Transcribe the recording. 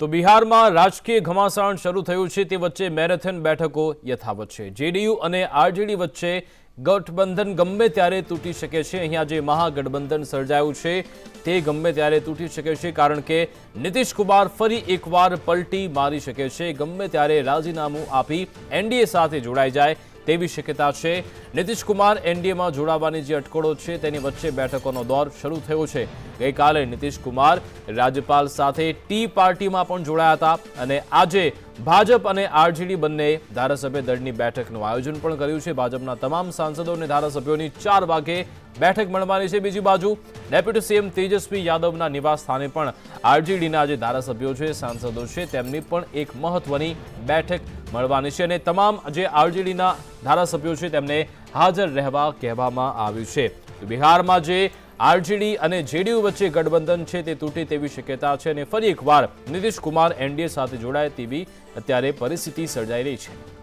તો બિહારમાં રાજકીય ઘમાસાણ શરૂ થયું છે તે વચ્ચે મેરેથોન બેઠકો યથાવત છે. જેડીયુ અને આરજેડી વચ્ચે ગઠબંધન ગમે ત્યારે તૂટી શકે છે. અહીંયા જે મહાગઠબંધન સર્જાયું છે. તે ગમે ત્યારે તૂટી શકે છે કારણ કે નીતિશ કુમાર ફરી એકવાર પલટી મારી શકે છે. ગમે ત્યારે રાજીનામું આપી એનડીએ સાથે જોડાઈ જાય તેવી શક્યતા છે. નીતિશ કુમાર એનડીએમાં જોડાવાની જે અટકળો છે તેની વચ્ચે બેઠકોનો દોર શરૂ થયો છે. ગઈકાલે કુમાર રાજ્યપાલ સાથે ટી પાર્ટીમાં પણ જોડાયા હતા અને આજે ભાજપ અને આરજેડી બંને ધારાસભ્ય દળની બેઠકનું આયોજન પણ કર્યું છે. ભાજપના તમામ સાંસદો અને ધારાસભ્યોની ચાર વાગે બેઠક મળવાની છે. બીજી બાજુ, ડેપ્યુટી સીએમ તેજસ્વી યાદવના નિવાસ સ્થાને પણ આરજેડીના જે ધારાસભ્યો છે, સાંસદો છે, તેમની પણ એક મહત્વની બેઠક મળવાની છે અને તમામ જે આરજેડીના ધારાસભ્યો છે, તેમને હાજર રહેવા કહેવામાં આવ્યું છે. બિહારમાં જે આરજેડી અને જેડીયુ વચ્ચે ગઠબંધન છે તે તૂટે તેવી શક્યતા છે અને ફરી એકવાર નીતિશ કુમાર એનડીએ સાથે જોડાય તેવી અત્યારે પરિસ્થિતિ સર્જાઈ રહી છે.